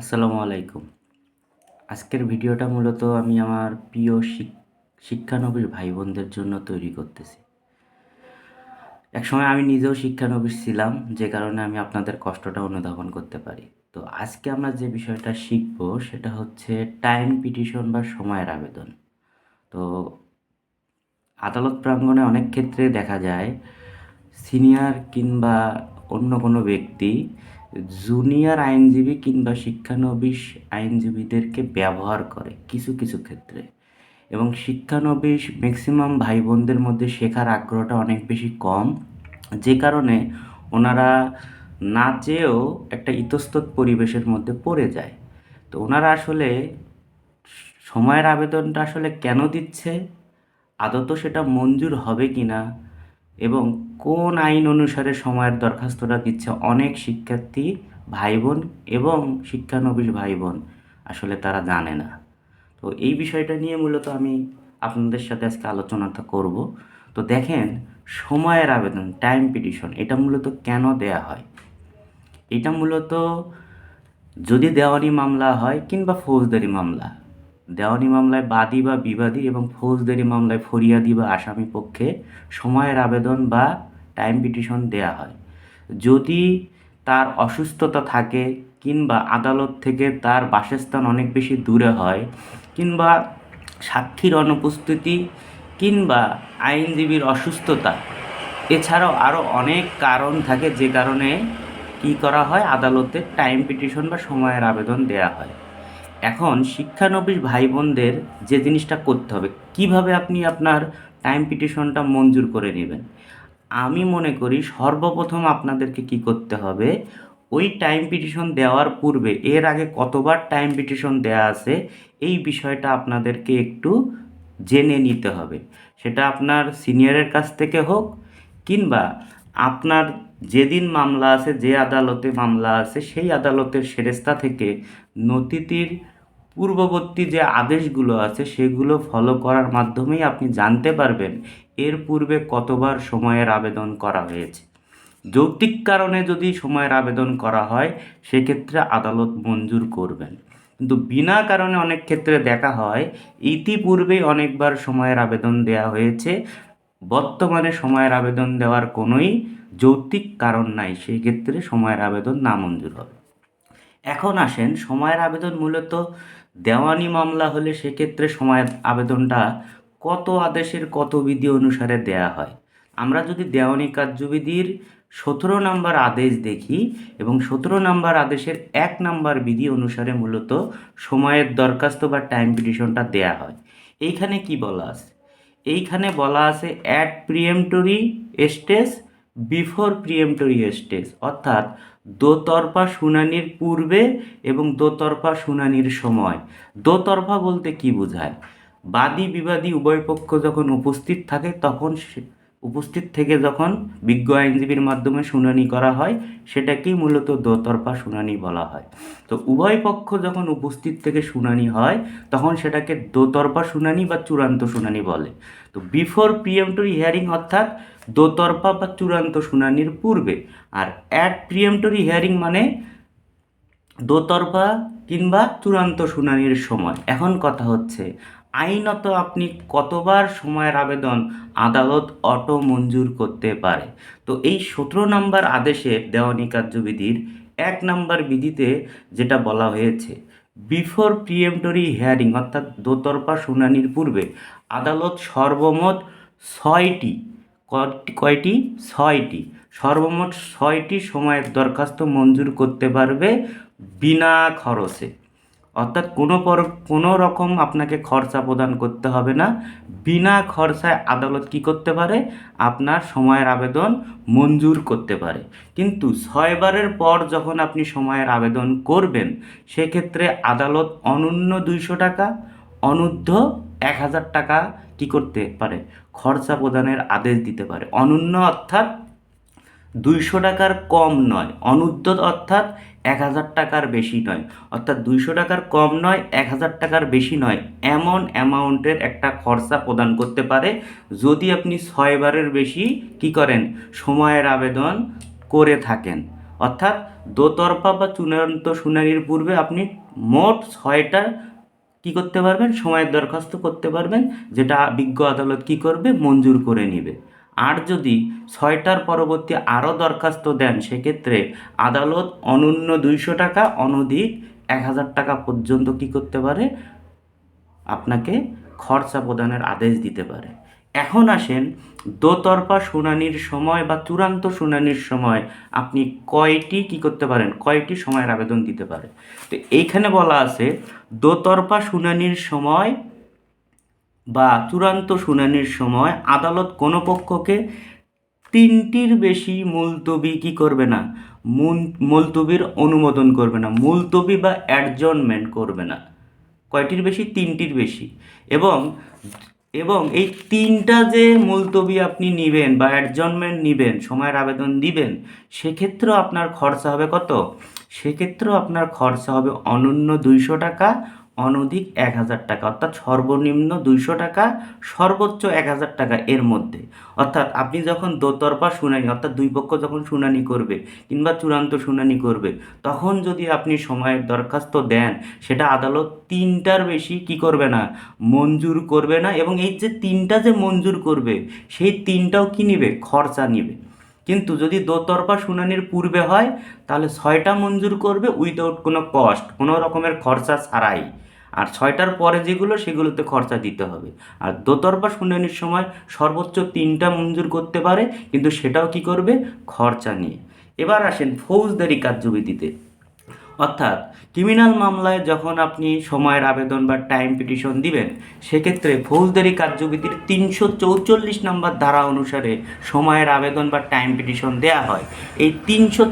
আসসালামু আলাইকুম। আজকের ভিডিওটা মূলত আমি আমার প্রিয় শিক- শিক্ষানবিশ ভাই বোনদের জন্য তৈরি করতেছি। একসময় আমি নিজেও শিক্ষানবিশ ছিলাম, যে কারণে আমি আপনাদের কষ্টটা অনুধাবন করতে পারি। তো আজকে আমরা যে বিষয়টা শিখব, সেটা হচ্ছে টাইম পিটিশন বা সময়ের আবেদন। তো আদালত প্রাঙ্গণে অনেক ক্ষেত্রে দেখা যায়, সিনিয়র কিংবা অন্য কোনো ব্যক্তি জুনিয়র আইনজীবী কিংবা শিক্ষানবিশ আইনজীবীদেরকে ব্যবহার করে কিছু কিছু ক্ষেত্রে। এবং শিক্ষানবিশ ম্যাক্সিমাম ভাই বোনদের মধ্যে শেখার আগ্রহটা অনেক বেশি কম। যে কারণে ওনারা না চেয়েও একটা ইতস্তত পরিবেশের মধ্যে পড়ে যায়। তো ওনারা আসলে সময়ের আবেদনটা আসলে কেন দিচ্ছে? আদত সেটা মঞ্জুর হবে কি না এবং কোন আইন অনুসারে সময়ের দরখাস্তটা দিচ্ছে অনেক শিক্ষার্থী ভাই বোন এবং শিক্ষানবিশ ভাই বোন আসলে তারা জানে না। তো এই বিষয়টা নিয়ে মূলত আমি আপনাদের সাথে আজকে আলোচনাটা করব। তো দেখেন, সময়ের আবেদন টাইম পিটিশন এটা মূলত কেন দেয়া হয়? এটা মূলত যদি দেওয়ানি মামলা হয় কিংবা ফৌজদারি মামলা, দেওয়ানি মামলায় বাদী বা বিবাদী এবং ফৌজদারি মামলায় ফরিয়াদি বা আসামি পক্ষে সময়ের আবেদন বা টাইম পিটিশন দেয়া হয়। যদি তার অসুস্থতা থাকে কিংবা আদালত থেকে তার বাসস্থান অনেক বেশি দূরে হয় কিংবা সাক্ষীর অনুপস্থিতি কিংবা আইনজীবীর অসুস্থতা, এছাড়াও আরও অনেক কারণ থাকে যে কারণে কী করা হয়, আদালতে টাইম পিটিশন বা সময়ের আবেদন দেয়া হয়। এখন শিক্ষানবিশ ভাই বোনদের যে জিনিসটা করতে হবে, কীভাবে আপনি আপনার টাইম পিটিশনটা মঞ্জুর করে নেবেন? আমি মনে করি সর্বপ্রথম আপনাদেরকে কি করতে হবে, ওই টাইম পিটিশন দেওয়ার পূর্বে, এর আগে কতবার টাইম পিটিশন দেওয়া আছে, এই বিষয়টা আপনাদেরকে একটু জেনে নিতে হবে। সেটা আপনার সিনিয়রের কাছ থেকে হোক, কিংবা আপনার যেদিন মামলা আছে, যে আদালতে মামলা আছে, সেই আদালতের সেরেস্তা থেকে নথিটির পূর্ববর্তী যে আদেশগুলো আছে, সেগুলো ফলো করার মাধ্যমেই আপনি জানতে পারবেন এর পূর্বে কতবার সময়ের আবেদন করা হয়েছে। যৌক্তিক কারণে যদি সময়ের আবেদন করা হয়, সেক্ষেত্রে আদালত মঞ্জুর করবেন। কিন্তু বিনা কারণে অনেক ক্ষেত্রে দেখা হয়, ইতিপূর্বেই অনেকবার সময়ের আবেদন দেওয়া হয়েছে, বর্তমানে সময়ের আবেদন দেওয়ার কোনোই যৌক্তিক কারণ নাই সেই ক্ষেত্রে সময়ের আবেদন নামঞ্জুর হবে। এখন আসেন, সময়ের আবেদন মূলত দেওয়ানি মামলা হলে সেক্ষেত্রে সময়ের আবেদনটা কত আদেশের কত বিধি অনুসারে দেয়া হয়। আমরা যদি দেওয়ানি কার্যবিধির সতেরো নম্বর আদেশ দেখি এবং সতেরো নম্বর আদেশের এক নম্বর বিধি অনুসারে মূলত সময়ের দরখাস্ত বা টাইম পিটিশনটা দেয়া হয়। এইখানে কি বলা আছে? এইখানে বলা আছে at preemptory stage before preemptory stage, অর্থাৎ দোতরফা শুনানির পূর্বে এবং দোতরফা শুনানির সময়। দোতরফা বলতে কি বোঝায়? বাদী বিবাদী উভয় পক্ষ যখন উপস্থিত থাকে, তখন উপস্থিত থেকে যখন বিজ্ঞ আইনজীবীর মাধ্যমে শুনানি করা হয়, সেটাকেই মূলত দোতরফা শুনানি বলা হয়। তো উভয় পক্ষ যখন উপস্থিত থেকে শুনানি হয়, তখন সেটাকে দোতরফা শুনানি বা চূড়ান্ত শুনানি বলে। তো বিফোর প্রিএমটরি হিয়ারিং অর্থাৎ দোতরফা বা চূড়ান্ত শুনানির পূর্বে। আর অ্যাট প্রিএমটরি হিয়ারিং মানে দোতরফা কিংবা চূড়ান্ত শুনানির সময়। এখন কথা হচ্ছে আইনত আপনি কতবার সময়ের আবেদন আদালত অটো মঞ্জুর করতে পারে? তো এই সতেরো নম্বর আদেশের দেওয়ানি কার্যবিধির এক নম্বর বিধিতে যেটা বলা হয়েছে বিফোর প্রিএমটরি হিয়ারিং অর্থাৎ দোতরফা শুনানির পূর্বে আদালত সর্বমোট ছয়টি কয়টি? ছয়টি। সর্বমোট ছয়টি সময়ের দরখাস্ত মঞ্জুর করতে পারবে বিনা খরচে। অর্থাৎ কোনো পর কোনো রকম আপনাকে খরচা প্রদান করতে হবে না। বিনা খরচায় আদালত কি করতে পারে? আপনার সময়ের আবেদন মঞ্জুর করতে পারে। কিন্তু ছয়বারের পর যখন আপনি সময়ের আবেদন করবেন, সেক্ষেত্রে আদালত অনন্য দুইশো টাকা, অনূর্ধ্ব এক হাজার টাকা কি করতে পারে? খরচা প্রদানের আদেশ দিতে পারে। অনন্য অর্থাৎ দুইশো টাকার কম নয় অনুদ্যত অর্থাৎ এক হাজার টাকার বেশি নয়, অর্থাৎ দুইশো টাকার কম নয়, এক হাজার টাকার বেশি নয়, এমন অ্যামাউন্টের একটা খরচা প্রদান করতে পারে। যদি আপনি ছয়বারের বেশি কি করেন? সময়ের আবেদন করে থাকেন। অর্থাৎ দোতরফা বা চূড়ান্ত শুনানির পূর্বে আপনি মোট ছয়টা কি করতে পারবেন? সময়ের দরখাস্ত করতে পারবেন, যেটা বিজ্ঞ আদালত কি করবে? মঞ্জুর করে নেবে। আর যদি ছয়টার পরবর্তী আরও দরখাস্ত দেন, সেক্ষেত্রে আদালত অনন্য দুইশো টাকা, অনধিক এক হাজার টাকা পর্যন্ত কি করতে পারে? আপনাকে খরচা প্রদানের আদেশ দিতে পারে। এখন আসেন, দোতরফা শুনানির সময় বা চূড়ান্ত শুনানির সময় আপনি কয়টি কি করতে পারেন? কয়টি সময়ের আবেদন দিতে পারে? তো এইখানে বলা আছে, দোতরফা শুনানির সময় বা চূড়ান্ত শুনানির সময় আদালত কোনো পক্ষকে তিনটির বেশি মুলতবি কি করবে না? মুলতবির অনুমোদন করবে না, মুলতবি বা অ্যাডজনমেন্ট করবে না। কয়টির বেশি? তিনটির বেশি। এবং এবং এই তিনটা যে মুলতবি আপনি নেবেন বা অ্যাডজনমেন্ট নেবেন, সময়ের আবেদন দিবেন, সেক্ষেত্রেও আপনার খরচা হবে কত? সেক্ষেত্রেও আপনার খরচা হবে অনন্য দুইশো টাকা অনধিক এক হাজার টাকা, অর্থাৎ সর্বনিম্ন দুইশো টাকা, সর্বোচ্চ এক হাজার টাকা এর মধ্যে। অর্থাৎ আপনি যখন দোতরফা শুনানি, অর্থাৎ দুই পক্ষ যখন শুনানি করবে কিংবা চূড়ান্ত শুনানি করবে, তখন যদি আপনি সময়ের দরখাস্ত দেন, সেটা আদালত তিনটার বেশি কি করবে না, মঞ্জুর করবে না এবং এই যে তিনটা যে মঞ্জুর করবে, সেই তিনটাও কি নিবে? খরচা নিবে। কিন্তু যদি দোতরফা শুনানির পূর্বে হয়, তাহলে ছয়টা মঞ্জুর করবে উইদাউট কোনো কস্ট, কোনো রকমের খরচা ছাড়াই। আর ছয়টার পরে যেগুলো, সেগুলোতে খরচা দিতে হবে। আর দোতরফা শুনানির সময় সর্বোচ্চ তিনটা মঞ্জুর করতে পারে, কিন্তু সেটাও কি করবে? খরচা নিয়ে। এবার আসেন ফৌজদারি কার্যবিধিতে। অর্থাৎ ক্রিমিনাল মামলায় যখন আপনি সময়ের আবেদন বা টাইম পিটিশন দিবেন, সেক্ষেত্রে ফৌজদারি কার্যবিধির তিনশো চৌচল্লিশ নম্বর ধারা অনুসারে সময়ের আবেদন বা টাইম পিটিশন দেয়া হয়। এই তিনশো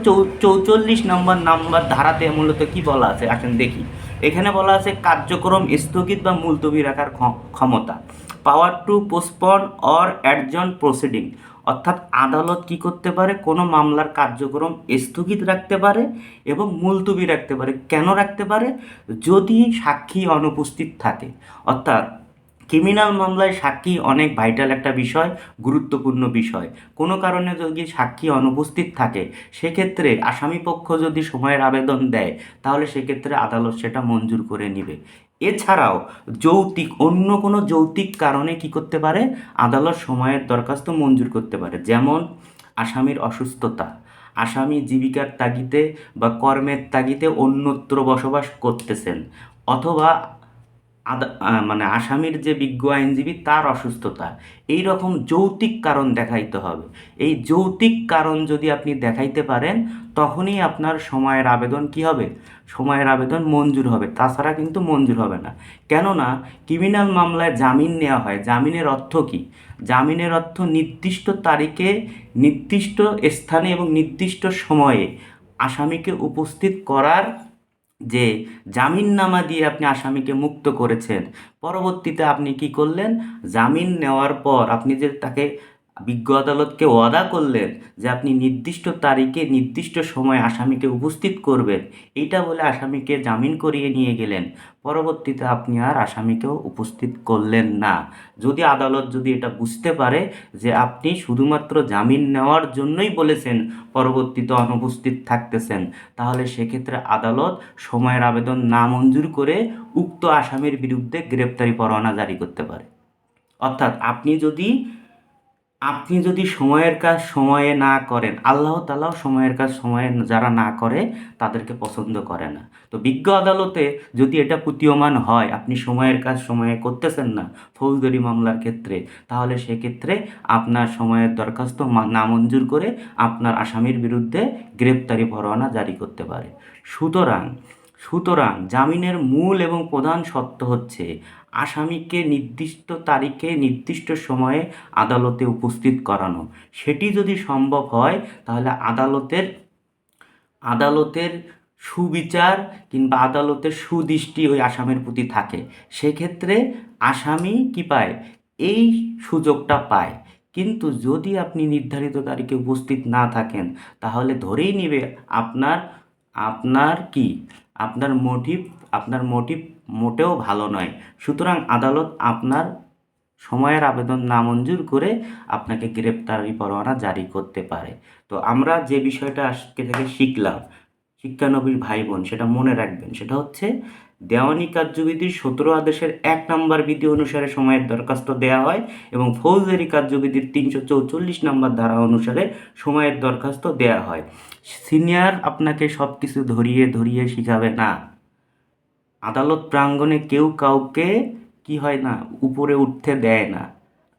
চৌচল্লিশ নম্বর নাম্বার ধারাতে মূলত কি বলা আছে? আসেন দেখি। এখানে বলা আছে কার্যক্রম স্থগিত বা মুলতবি রাখার ক্ষ- ক্ষমতা। Power to postpone or adjourn proceeding অর্থাৎ আদালত কি করতে পারে? কোনো মামলার কার্যক্রম স্থগিত রাখতে পারে এবং মুলতবি রাখতে পারে। কেন রাখতে পারে? যদি সাক্ষী অনুপস্থিত থাকে। অর্থাৎ ক্রিমিনাল মামলায় সাক্ষী অনেক ভাইটাল একটা বিষয়, গুরুত্বপূর্ণ বিষয়। কোনো কারণে যদি সাক্ষী অনুপস্থিত থাকে, সেক্ষেত্রে আসামি পক্ষ যদি সময়ের আবেদন দেয়, তাহলে সেক্ষেত্রে আদালত সেটা মঞ্জুর করে নেবে। এছাড়াও, যৌক্তিক, অন্য কোনো যৌক্তিক কারণে কি করতে পারে? আদালত সময়ের দরখাস্ত মঞ্জুর করতে পারে। যেমন, আসামির অসুস্থতা। আসামি জীবিকার তাগিদে বা কর্মের তাগিদে অন্যত্র বসবাস করতেছেন। অথবা মানে আসামির যে বিজ্ঞ আইনজীবী তার অসুস্থতা। এই রকম যৌক্তিক কারণ দেখাইতে হবে। এই যৌক্তিক কারণ যদি আপনি দেখাইতে পারেন, তখনই আপনার সময়ের আবেদন কি হবে? সময়ের আবেদন মঞ্জুর হবে। তাছাড়া কিন্তু মঞ্জুর হবে না। কেননা, ক্রিমিনাল মামলায় জামিন নেওয়া হয়। জামিনের অর্থ কি? জামিনের অর্থ নির্দিষ্ট তারিখে, নির্দিষ্ট স্থানে এবং নির্দিষ্ট সময়ে আসামিকে উপস্থিত করার যে জামিননামা দিয়ে আপনি আসামিকে মুক্ত করেছেন। পরবর্তীতে আপনি কি করলেন? জামিন নেওয়ার পর আপনি যে তাকে বিজ্ঞ আদালতকে ওয়াদা করলেন যে আপনি নির্দিষ্ট তারিখে, নির্দিষ্ট সময় আসামিকে উপস্থিত করবেন। এইটা বলে আসামিকে জামিন করিয়ে নিয়ে গেলেন। পরবর্তীতে আপনি আর আসামিকেও উপস্থিত করলেন না। যদি আদালত যদি এটা বুঝতে পারে যে আপনি শুধুমাত্র জামিন নেওয়ার জন্যই বলেছেন, পরবর্তীতে অনুপস্থিত থাকতেছেন, তাহলে সেক্ষেত্রে আদালত সময়ের আবেদন না মঞ্জুর করে উক্ত আসামির বিরুদ্ধে গ্রেপ্তারি পরোয়ানা জারি করতে পারে। অর্থাৎ আপনি যদি আপনি যদি সময়ের কাজ সময়ে না করেন, আল্লাহ তালাও সময়ের কাজ সময়ে যারা না করে, তাদেরকে পছন্দ করে না। তো বিজ্ঞ আদালতে যদি এটা প্রতীয়মান হয়, আপনি সময়ের কাজ সময়ে করতেছেন না, ফৌজদারি মামলার ক্ষেত্রে, তাহলে সেক্ষেত্রে আপনার সময়ের দরখাস্ত নামঞ্জুর করে আপনার আসামির বিরুদ্ধে গ্রেপ্তারি পরোয়ানা জারি করতে পারে। সুতরাং সুতরাং জামিনের মূল এবং প্রধান শর্ত হচ্ছে আসামিকে নির্দিষ্ট তারিখে নির্দিষ্ট সময়ে আদালতে উপস্থিত করানো। সেটি যদি সম্ভব হয়, তাহলে আদালতের আদালতের সুবিচার কিংবা আদালতের সুদৃষ্টি ওই আসামির প্রতি থাকে। সেক্ষেত্রে আসামি কি পায়? এই সুযোগটা পায়। কিন্তু যদি আপনি নির্ধারিত তারিখে উপস্থিত না থাকেন, তাহলে ধরেই নেবে আপনার আপনার কি? আপনার মোটিভ আপনার মোটিভ মোটেও ভালো নয়। সুতরাং আদালত আপনার সময়ের আবেদন নামঞ্জুর করে আপনাকে গ্রেপ্তারি পরোয়ানা জারি করতে পারে। তো আমরা যে বিষয়টা আজকে থেকে শিখলাম শিক্ষানবীর ভাই বোন সেটা মনে রাখবেন। সেটা হচ্ছে দেওয়ানি কার্যবিধির সতেরো আদেশের এক নম্বর বিধি অনুসারে সময়ের দরখাস্ত দেওয়া হয় এবং ফৌজদারি কার্যবিধির তিনশো চৌচল্লিশ নম্বর ধারা অনুসারে সময়ের দরখাস্ত দেওয়া হয়। সিনিয়র আপনাকে সব কিছু ধরিয়ে ধরিয়ে শিখাবে না। আদালত প্রাঙ্গণে কেউ কাউকে কি হয় না, উপরে উঠতে দেয় না।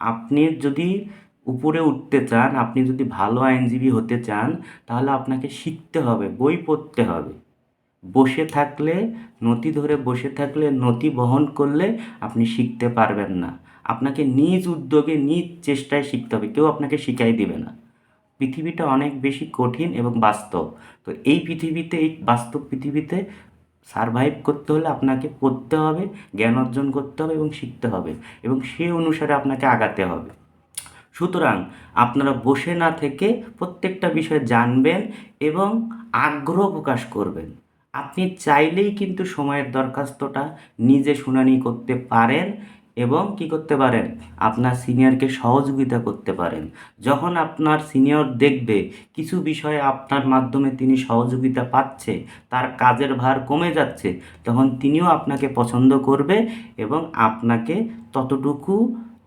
আপনি যদি উপরে উঠতে চান, আপনি যদি ভালো আইনজীবী হতে চান, তাহলে আপনাকে শিখতে হবে, বই পড়তে হবে। বসে থাকলে নথি ধরে বসে থাকলে নথি বহন করলে আপনি শিখতে পারবেন না। আপনাকে নিজ উদ্যোগে, নিজ চেষ্টায় শিখতে হবে। কেউ আপনাকে শিখাই দিবে না। পৃথিবীটা অনেক বেশি কঠিন এবং বাস্তব। তো এই পৃথিবীতে, এই বাস্তব পৃথিবীতে সারভাইভ করতে হলে আপনাকে পড়তে হবে, জ্ঞান অর্জন করতে হবে এবং শিখতে হবে এবং সে অনুসারে আপনাকে আগাতে হবে। সুতরাং আপনারা বসে না থেকে প্রত্যেকটা বিষয় জানবেন এবং আগ্রহ প্রকাশ করবেন। আপনি চাইলেই কিন্তু সময়ের দরখাস্তটা নিজে শুনানি করতে পারেন এবং কি করতে পারেন? আপনার সিনিয়রকে সহযোগিতা করতে পারেন। যখন আপনার সিনিয়র দেখবে কিছু বিষয়ে আপনার মাধ্যমে তিনি সহযোগিতা পাচ্ছে, তার কাজের ভার কমে যাচ্ছে, তখন তিনিও আপনাকে পছন্দ করবে এবং আপনাকে ততটুকু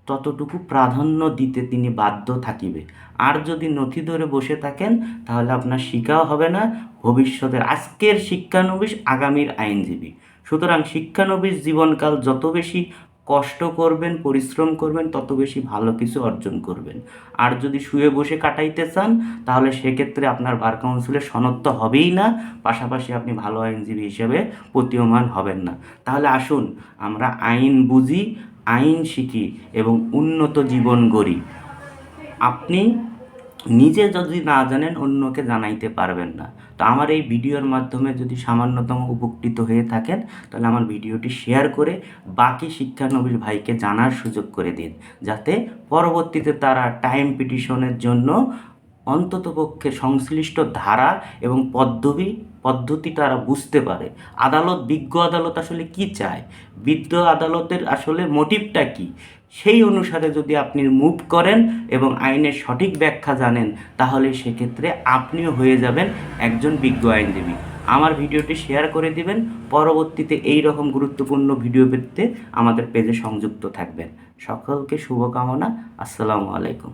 ততটুকু প্রাধান্য দিতে তিনি বাধ্য থাকিবে। আর যদি নথি ধরে বসে থাকেন, তাহলে আপনার শিক্ষাও হবে না, ভবিষ্যতের আজকের শিক্ষানবিশ আগামীর আইনজীবী। সুতরাং শিক্ষানবিশ জীবনকাল যত বেশি কষ্ট করবেন, পরিশ্রম করবেন, তত বেশি ভালো কিছু অর্জন করবেন। আর যদি শুয়ে বসে কাটাইতে চান, তাহলে সেক্ষেত্রে আপনার বার কাউন্সিলে সনদ তো হবেই না, পাশাপাশি আপনি ভালো আইনজীবী হিসেবে প্রতীয়মান হবেন না। তাহলে আসুন, আমরা আইন বুঝি আইন শিখি এবং উন্নত জীবন গড়ি। আপনি নিজে যদি না জানেন, অন্যকে জানাইতে পারবেন না। তো আমার এই ভিডিওর মাধ্যমে যদি সামান্যতম উপকৃত হয়ে থাকেন, তাহলে আমার ভিডিওটি শেয়ার করে বাকি শিক্ষানবীর ভাইকে জানার সুযোগ করে দিন, যাতে পরবর্তীতে তারা টাইম পিটিশনের জন্য অন্ততপক্ষে সংশ্লিষ্ট ধারা এবং পদ্ধতি পদ্ধতি তারা বুঝতে পারে। আদালত, বিজ্ঞ আদালত আসলে কি চায়? বিজ্ঞ আদালতের আসলে মোটিভটা কি? সেই অনুসারে যদি আপনি মুভ করেন এবং আইনের সঠিক ব্যাখ্যা জানেন, তাহলে সেক্ষেত্রে আপনিও হয়ে যাবেন একজন বিজ্ঞ আইনজীবী। আমার ভিডিওটি শেয়ার করে দিবেন, পরবর্তীতে এই রকম গুরুত্বপূর্ণ ভিডিও পেতে আমাদের পেজে সংযুক্ত থাকবেন। সকলকে শুভকামনা, আসসালামু আলাইকুম।